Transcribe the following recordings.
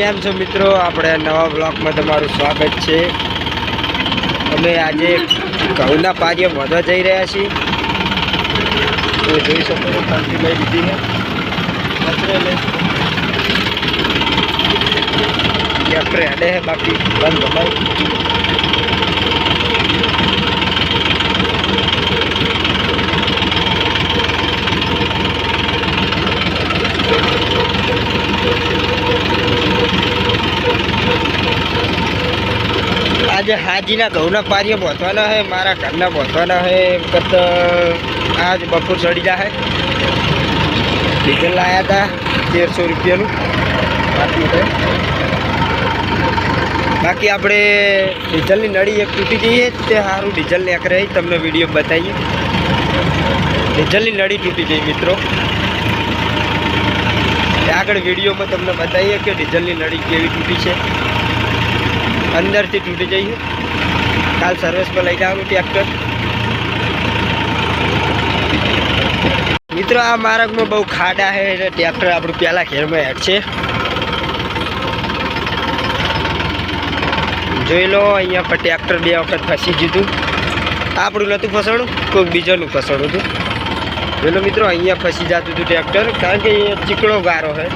કેમ છો મિત્રો? આપણે નવા બ્લોગમાં તમારું સ્વાગત છે. અમે આજે ઘઉંના પાર્ય વધવા જઈ રહ્યા છીએ. તો જોઈ શકો છો પતરે હેડે બાકી, બંધ ભમાય આજે હાજીના ઘઉંના પારીએ પહોંચવાના છે મારા ઘરના પહોંચવાના છે એમ કરતાં આજ બપોર ચડી જાય ડીઝલ લાવ્યા હતા તેરસો રૂપિયાનું. બાકી બાકી આપણે ડીઝલની નળી એક તૂટી જઈએ તે સારું ડીઝલ નીકળે રહી, તમને વીડિયો બતાવીએ. ડીઝલની નળી તૂટી જઈ મિત્રો. આગળ વિડીયોમાં તમને બતાવીએ કે ડીઝલની નળી કેવી તૂટી છે. અંદરથી તૂટી જઈએ. કાલ પર લઈ જવાનું ટ્રેક્ટર મિત્રો, આ માર્ગમાં બહુ ખાડા છે એટલે ટ્રેક્ટર આપણું પહેલાં ઘેરમાં હેઠ છે. જોઈ લો, અહીંયા પર ટ્રેક્ટર બે વખત ફસી ગયું આપણું નહોતું ફસાણું કોઈક બીજાનું ફસણું હતું. જોઈ લો મિત્રો, અહીંયા ફસી જતું હતું ટ્રેક્ટર કારણ કે એ ચીકણો ગારો છે.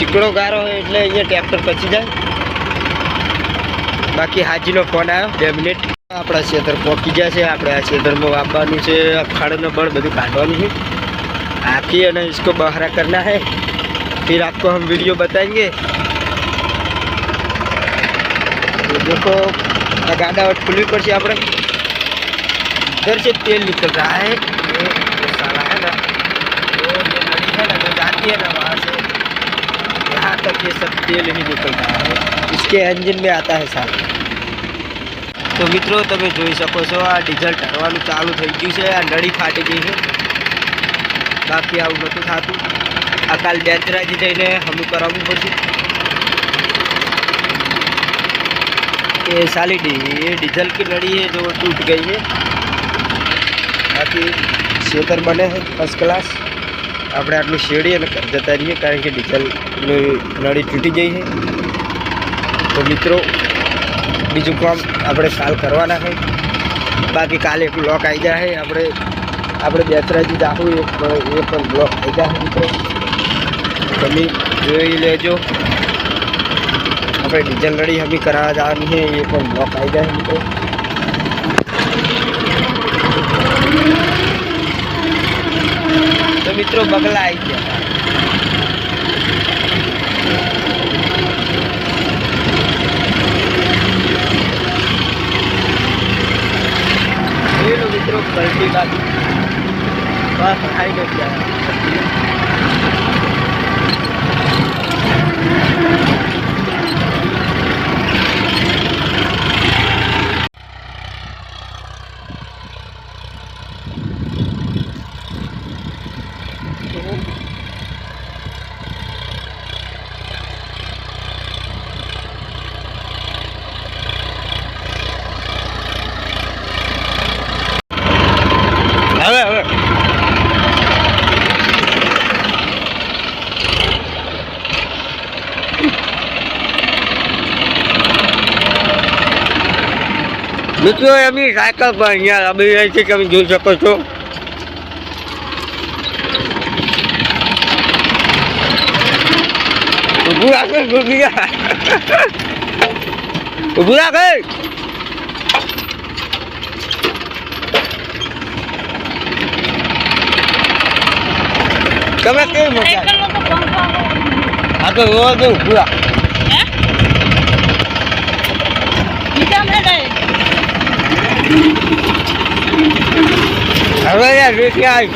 ચીકણો ગારો હોય એટલે અહીંયા ટ્રેક્ટર પચી જાય બાકી હાજીનો ફોન આવ્યો બે મિનિટ આપણા ખેતર પહોંચી ગયા છે આપણે આ ખેતરમાં વાપવાનું છે ખાડનો બળ બધું કાઢવાનું છે आके ना इसको बहरा करना है फिर आपको हम वीडियो बताएंगे तो देखो આ ગાડાવટ ખુલવી પડશે આપણે इधर से तेल निकल रहा है ये सब तेल ही निकल रहा है इसके इंजन में आता है साथ તો મિત્રો તમે જોઈ શકો છો આ ડીઝલ ઢરવાનું ચાલુ થઈ ગયું છે આ નળી ફાટી ગઈ છે બાકી આવું નહોતું થતું આ કાલ બેચરાજી જઈને હમું કરાવવું પડશે ये साली डी ये डीजल की लड़ी है जो टूट गई है બાકી ખેતર બને છે ફર્સ્ટ ક્લાસ આપણે આટલું શેડી અને જતા રહીએ કારણ કે ડીઝલની નળી તૂટી ગઈ છે. તો મિત્રો, બીજું કામ આપણે કાલ કરવાના છે. બાકી કાલે એક લોક આવી જાય આપણે આપણે બે જાહું એ પણ એ પણ બ્લોક થઈ જાય મિત્રો. તમે જોઈ લેજો. આપણે ડીઝલ લડી હમી કરાવવા જવાની છે. એ પણ બ્લોક આવી જાય મિત્રો. તો મિત્રો બગલા આવી ગયા મિત્રો કલ્ટી બાજુ. બસ ખાઈ નથી આવ્યા હવે હવે મિત્રો એમની સાયકલ પણ અહીંયા લાંબી રહી છે તમે જોઈ શકો છો. ઊભું રાખે ઊભી ઊભું રાખે તમે કેવી મજા. આ તો રોજ ઊભું રાખ. હવે યાર આવી.